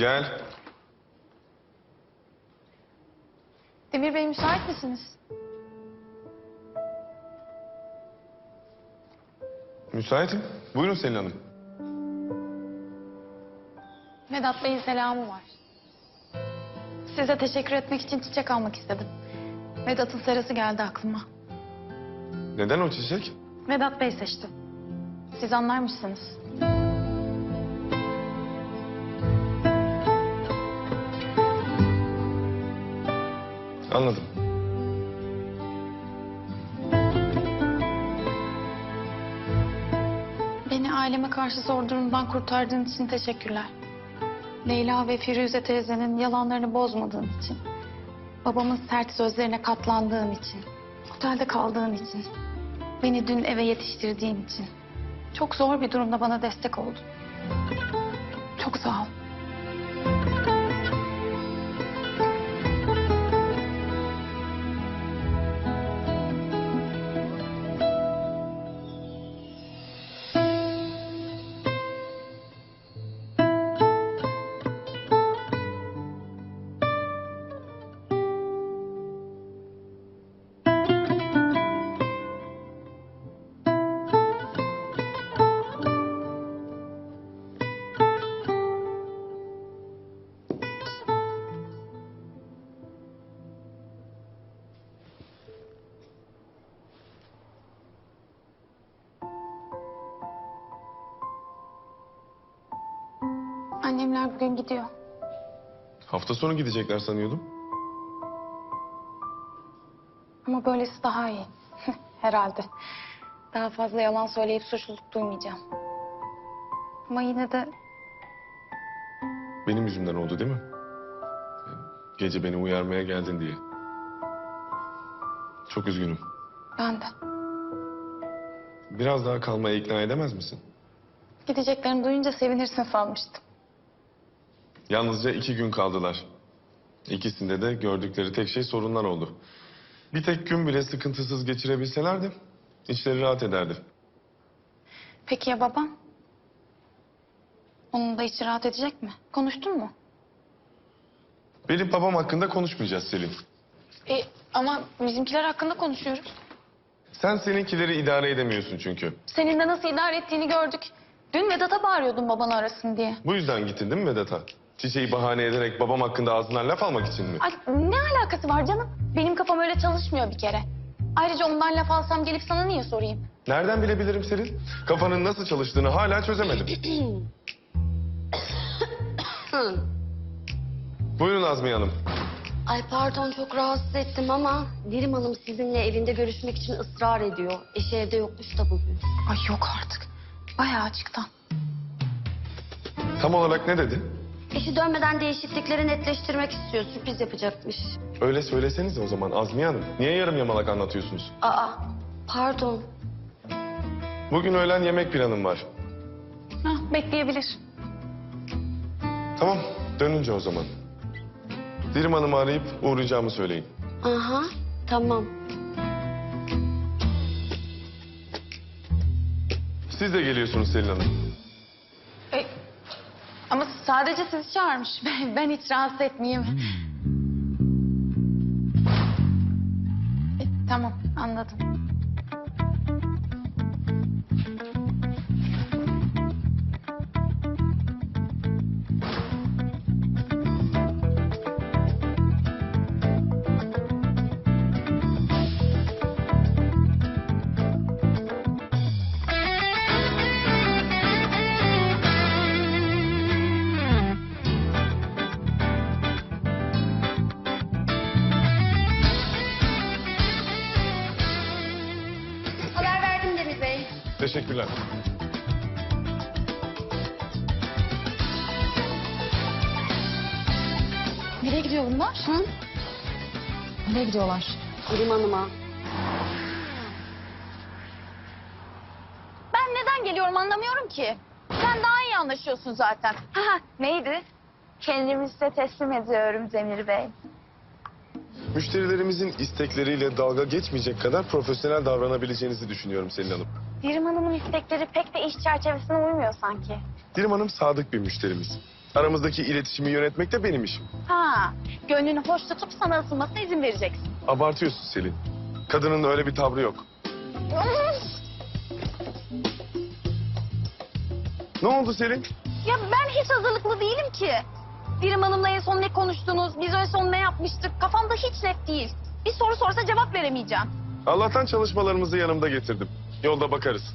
Gel. Demir Bey müsait misiniz? Müsaitim. Buyurun Selin Hanım. Vedat Bey'in selamı var. Size teşekkür etmek için çiçek almak istedim. Vedat'ın serası geldi aklıma. Neden o çiçek? Vedat Bey seçti. Siz anlarmışsınız. Anladım. Beni aileme karşı zor durumdan kurtardığın için teşekkürler. Leyla ve Firuze teyzenin yalanlarını bozmadığın için. Babamın sert sözlerine katlandığın için. Otelde kaldığın için. Beni dün eve yetiştirdiğin için. Çok zor bir durumda bana destek oldun. Çok sağ ol. Annemler bugün gidiyor. Hafta sonu gidecekler sanıyordum. Ama böylesi daha iyi. Herhalde. Daha fazla yalan söyleyip suçluluk duymayacağım. Ama yine de Benim yüzümden oldu değil mi? Gece beni uyarmaya geldin diye. Çok üzgünüm. ben de. Biraz daha kalmaya ikna edemez misin? Gideceklerini duyunca sevinirsin sanmıştım. Yalnızca iki gün kaldılar. İkisinde de gördükleri tek şey sorunlar oldu. Bir tek gün bile sıkıntısız geçirebilselerdi içleri rahat ederdi. Peki ya babam? Onun da içi rahat edecek mi? Konuştun mu? Benim babam hakkında konuşmayacağız Selin. E, ama bizimkiler hakkında konuşuyoruz. Sen seninkileri idare edemiyorsun çünkü. Senin de nasıl idare ettiğini gördük. Dün Vedat'a bağırıyordun babanı arasın diye. Bu yüzden gittin değil mi Vedat'a? Çiçeği bahane ederek babam hakkında ağzından laf almak için mi? Ay ne alakası var canım? Benim kafam öyle çalışmıyor bir kere. Ayrıca ondan laf alsam gelip sana niye sorayım? Nereden bilebilirim Selin? Kafanın nasıl çalıştığını hala çözemedim. Buyurun Azmiye Hanım. Ay pardon çok rahatsız ettim ama Dirim Hanım sizinle evinde görüşmek için ısrar ediyor. Eşi evde yokmuş da bugün. Ay yok artık. Bayağı açıktan. Tam olarak ne dedi? Eşi dönmeden değişiklikleri netleştirmek istiyor. Sürpriz yapacakmış. Öyle söylesenize o zaman Azmiye Hanım. Niye yarım yamalak anlatıyorsunuz? Aa pardon. Bugün öğlen yemek planım var. Hah, bekleyebilir. Tamam, dönünce o zaman. Dirim Hanım'ı arayıp uğrayacağımı söyleyin. Aha tamam. Siz de geliyorsunuz Selin Hanım. Sadece sizi çağırmış. Ben, ben hiç rahatsız etmeyeyim. E, tamam anladım. Teşekkürler. Nereye gidiyor bunlar? Hı? Nereye gidiyorlar? Dirim Hanım'a. Ben neden geliyorum anlamıyorum ki. Sen daha iyi anlaşıyorsun zaten. Ha, neydi? Kendimi size teslim ediyorum Demir Bey. Müşterilerimizin istekleriyle dalga geçmeyecek kadar profesyonel davranabileceğinizi düşünüyorum Selin Hanım. Dirim Hanım'ın istekleri pek de iş çerçevesine uymuyor sanki. Dirim Hanım sadık bir müşterimiz. Aramızdaki iletişimi yönetmek de benim işim. Ha, gönlünü hoş tutup sana ısınmasına izin vereceksin. Abartıyorsun Selin. Kadının öyle bir tavrı yok. Ne oldu Selin? Ya ben hiç hazırlıklı değilim ki. Dirim Hanım'la en son ne konuştunuz, biz en son ne yapmıştık kafamda hiç net değil. Bir soru sorsa cevap veremeyeceğim. Allah'tan çalışmalarımızı yanımda getirdim. Yolda bakarız.